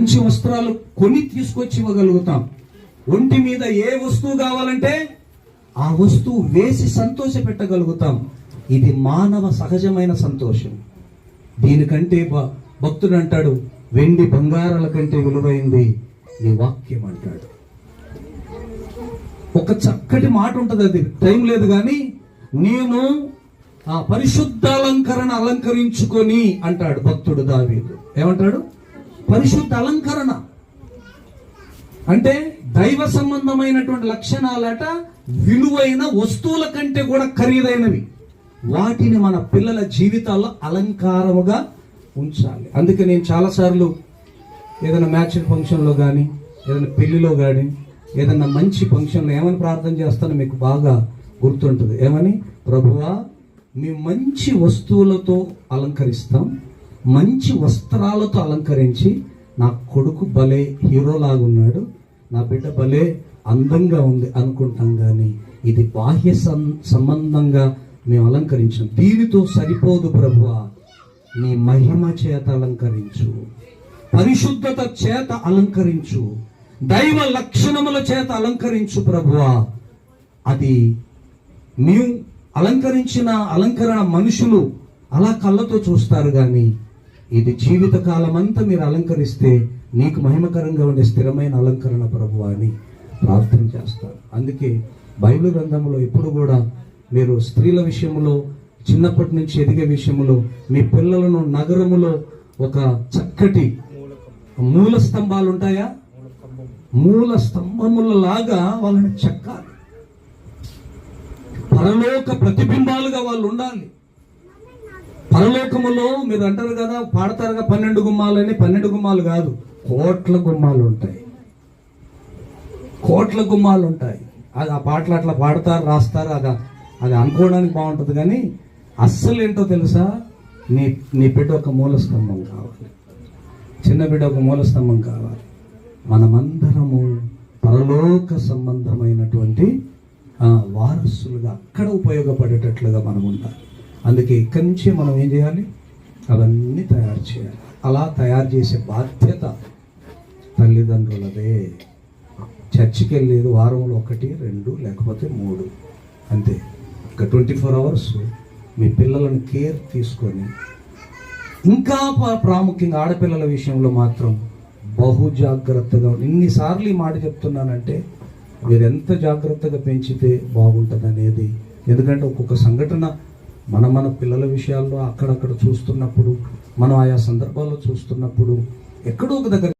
మంచి వస్త్రాలు కొని తీసుకొచ్చి ఇవ్వగలుగుతాం. ఒంటి మీద ఏ వస్తువు కావాలంటే ఆ వస్తువు వేసి సంతోష పెట్టగలుగుతాం ఇది మానవ సహజమైన సంతోషం. దీనికంటే భక్తుడు అంటాడు వెండి బంగారాల కంటే విలువైంది నీ వాక్యం అంటాడు. ఒక చక్కటి మాట ఉంటుంది అది. టైం లేదు కానీ నేను ఆ పరిశుద్ధ అలంకరణ అలంకరించుకొని అంటాడు భక్తుడు దావీదు. ఏమంటాడు? పరిశుద్ధ అలంకరణ. అంటే దైవ సంబంధమైనటువంటి లక్షణాలట విలువైన వస్తువుల కంటే కూడా ఖరీదైనవి. వాటిని మన పిల్లల జీవితాల్లో అలంకారముగా ఉంచాలి. అందుకే నేను చాలాసార్లు ఏదైనా మ్యాచ్ ఫంక్షన్లో కానీ ఏదైనా పెళ్ళిలో కానీ ఏదైనా మంచి ఫంక్షన్లో ఏమని ప్రార్థన చేస్తానో మీకు బాగా గుర్తుంటుంది. ఏమని? ప్రభువా మీ మంచి వస్తువులతో అలంకరిస్తాం. మంచి వస్త్రాలతో అలంకరించి నా కొడుకు భలే హీరోలాగా ఉన్నాడు. నా బిడ్డ భలే అందంగా ఉంది అనుకుంటాం కానీ ఇది బాహ్య సం- సంబంధంగా మేము అలంకరించాం. దీనితో సరిపోదు ప్రభువ నీ మహిమ చేత అలంకరించు. పరిశుద్ధత చేత అలంకరించు. దైవ లక్షణముల చేత అలంకరించు ప్రభువా. అది మేము అలంకరించిన అలంకరణ మనుషులు అలా కళ్ళతో చూస్తారు కానీ ఇది జీవిత కాలమంతా మీరు అలంకరిస్తే నీకు మహిమకరంగా ఉండే స్థిరమైన అలంకరణ ప్రభు అని ప్రార్థన చేస్తారు. అందుకే బైబిల్ గ్రంథంలో ఎప్పుడు కూడా మీరు స్త్రీల విషయంలో చిన్నప్పటి నుంచి ఎదిగే విషయంలో మీ పిల్లలను నగరములో ఒక చక్కటి మూల స్తంభాలు ఉంటాయా? మూల స్తంభముల లాగా వాళ్ళని చెక్కాలి. పరలోక ప్రతిబింబాలుగా వాళ్ళు ఉండాలి. పరలోకములో మీరు అంటారు కదా పాడతారుగా పన్నెండు గుమ్మాలని పన్నెండు గుమ్మాలు కాదు కోట్ల గుమ్మాలు ఉంటాయి. కోట్ల గుమ్మాలు ఉంటాయి. అది ఆ పాటలు అట్లా పాడతారు రాస్తారు అది అది అనుకోవడానికి బాగుంటుంది కానీ అస్సలు ఏంటో తెలుసా? నీ నీ బిడ్డ ఒక మూలస్తంభం కావాలి. చిన్న బిడ్డ ఒక మూలస్తంభం కావాలి. మనమందరము పరలోక సంబంధమైనటువంటి వారసులుగా అక్కడ ఉపయోగపడేటట్లుగా మనం ఉండాలి అందుకే ఇక్కడి నుంచే మనం ఏం చేయాలి? అవన్నీ తయారు చేయాలి. అలా తయారు చేసే బాధ్యత తల్లిదండ్రులదే. చర్చికి వెళ్ళేది వారంలో ఒకటి రెండు లేకపోతే మూడు. అంతే. ఒక ట్వంటీ ఫోర్ అవర్స్ మీ పిల్లలను కేర్ తీసుకొని ఇంకా ప్రాముఖ్యంగా ఆడపిల్లల విషయంలో మాత్రం బహు జాగ్రత్తగా ఇన్నిసార్లు ఈ మాట చెప్తున్నానంటే మీరు ఎంత జాగ్రత్తగా పెంచితే బాగుంటుంది అనేది ఎందుకంటే ఒక్కొక్క సంఘటన మన మన పిల్లల విషయాల్లో అక్కడక్కడ చూస్తున్నప్పుడు మనం ఆయా సందర్భాల్లో చూస్తున్నప్పుడు ఎక్కడో ఒక దగ్గర